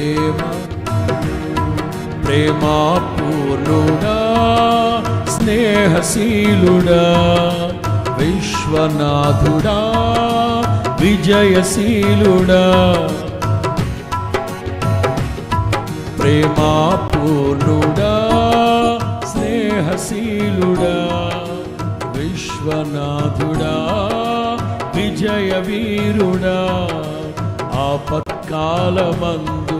ప్రేమ ప్రేమా పూర్ణుడా స్నేహశీలుడా విశ్వనాథుడా విజయశీలుడా. ప్రేమా పూర్ణుడా స్నేహశీలుడా విశ్వనాథుడా విజయ వీరుడా ఆపత్కాలమందు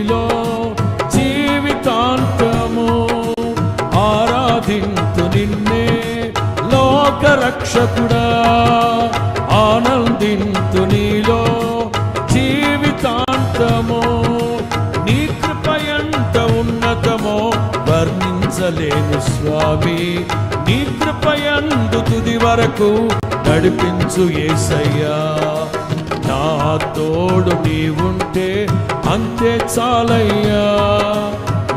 నిన్నే లోక రక్షకుడా ఆనందింతు నీలో జీవితాంతమో నీ కృప ఎంత ఉన్నతమో వర్ణించలేను స్వామి. నీ కృప ఎందు తుది వరకు నడిపించు ఏసయ్యా. నా తోడు నీవుంటే అంతే చాలయ్యా.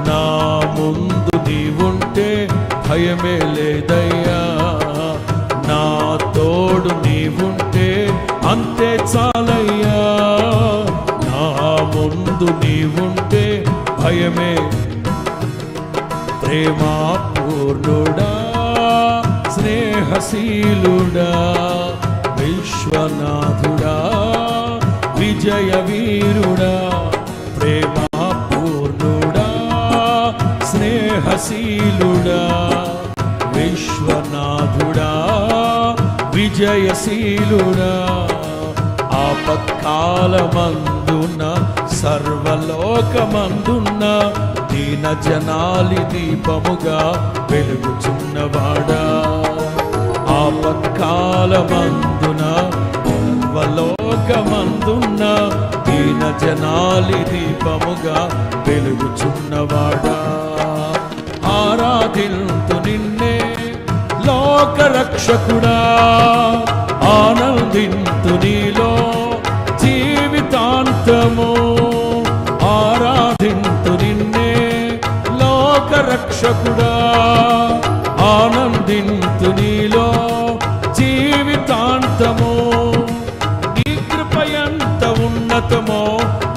నా ముందు భయమే లేదయ్యా నా తోడు నీవుంటే అంతే చాలయ్యా. నా ముందు నీవుంటే భయమే. ప్రేమాపూర్ణుడా స్నేహశీలుడా విశ్వనాథుడా విజయ వీరుడా ప్రేమాపూర్ణుడా స్నేహశీలుడా. విజయశీలుడా ఆపత్కాలమందున సర్వలోకమందున్న దీన జనాలి దీపముగా వెలుగుచున్నవాడా. ఆపత్కాలమందున సర్వలోకమందున్న దీన జనాలి దీపముగా వెలుగుచున్నవాడా. ఆరాధింతు నిన్నే లోక రక్షకుడా ఆనందింతు నీలో జీవితాంతము. ఆరాధింతు నిన్నే లోకరక్షకుడా ఆనందింతు నీలో జీవితాంతము. నీ కృప ఎంత ఉన్నతమో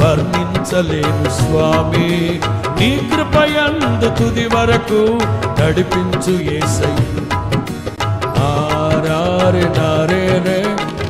వర్ణించలేము స్వామి. నీ కృప ఎందు తుది వరకు నడిపించు ఏసయ్య.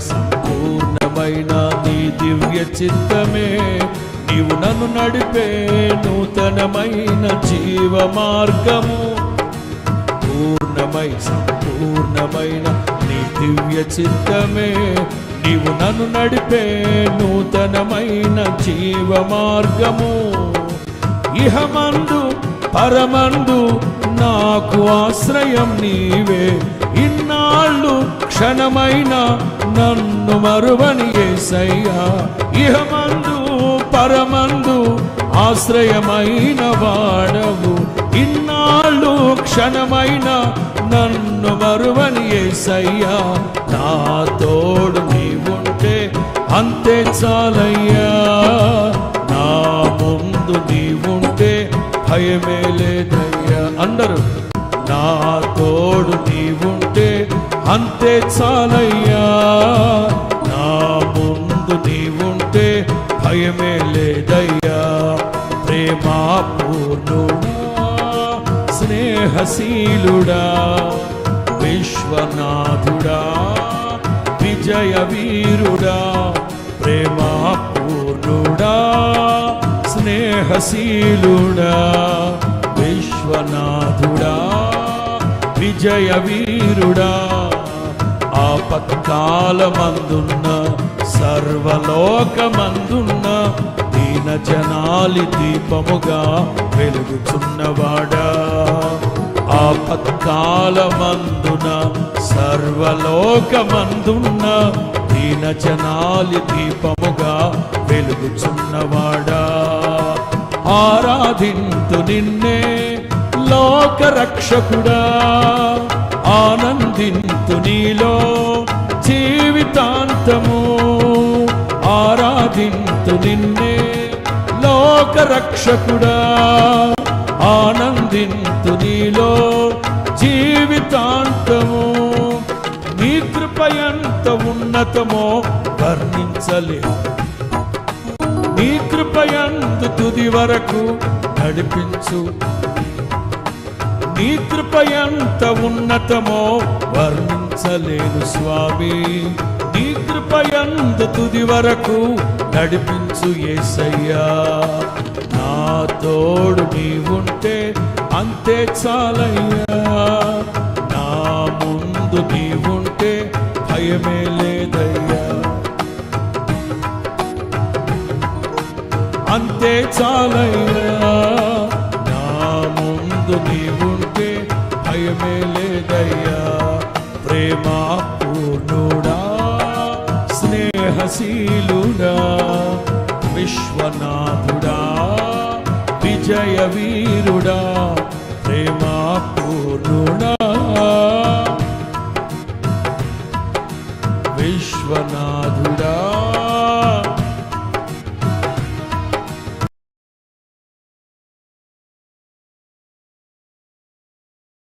సంపూర్ణమైన నీ దివ్య చిత్తమే. నీవు నన్ను నడిపే నూతనమైన జీవ మార్గము పూర్ణమై సంపూర్ణమైన నీ దివ్య చిత్తమే. నీవు నన్ను నడిపే నూతనమైన జీవ మార్గము ఇహమందు పరమందు నాకు ఆశ్రయం నీవే. ఇన్నాళ్ళు క్షణమైన నన్ను మరువని ఏసయ్యా ఇహమందు పరమందు ఆశ్రయమైన వాడవు. ఇన్నాళ్ళు క్షణమైన నన్ను మరువని ఏసయ్యా నా తోడు నీవుంటే అంతే చాలయ్యా. నా ముందు నీవుంటే భయమే లేదయ్యా. అందరూ నా తోడు నీవుంటే అంతే చాలయ్యా. నా ముందు నీవుంటే భయమే లేదయ్యా. ప్రేమా పూర్ణుడా స్నేహశీలుడా విశ్వనాథుడా విజయ వీరుడా ప్రేమా పూర్ణుడా స్నేహశీలుడా విశ్వనాథుడా విజయ వీరుడా ఆపత్కాలమందున్న సర్వలోకమందున్న దీన జనాలి దీపముగా వెలుగుచున్నవాడా. ఆపత్కాలమందున సర్వలోకమందున్న దీన జనాలి దీపముగా వెలుగుచున్నవాడా. ఆరాధింతు నిన్నే లోక రక్షకుడా ఆనందింతు నీలో జీవితాంతము ఆరాధింతు నిన్నే. లోక రక్షకుడా ఆనందింతు నీలో జీవితాంతము నీ కృప ఎంత ఉన్నతమో వర్ణించలేము నీ కృపయందు తుది వరకు నడిపించు. నీ కృపయంత ఉన్నతమో వర్ణించలేను స్వామి. నీ కృపయందు తుది వరకు నడిపించు ఏసయ్యా. నా తోడు నీవుంటే అంతే చాలయ్యా. నా ముందు నీవుంటే భయమే లేదయ్యా. అంతే చాలయ్యా. భయమే లేదయ్యా ప్రేమా పూర్ణుడా స్నేహశీలుడా విశ్వనాథుడా విజయ వీరుడా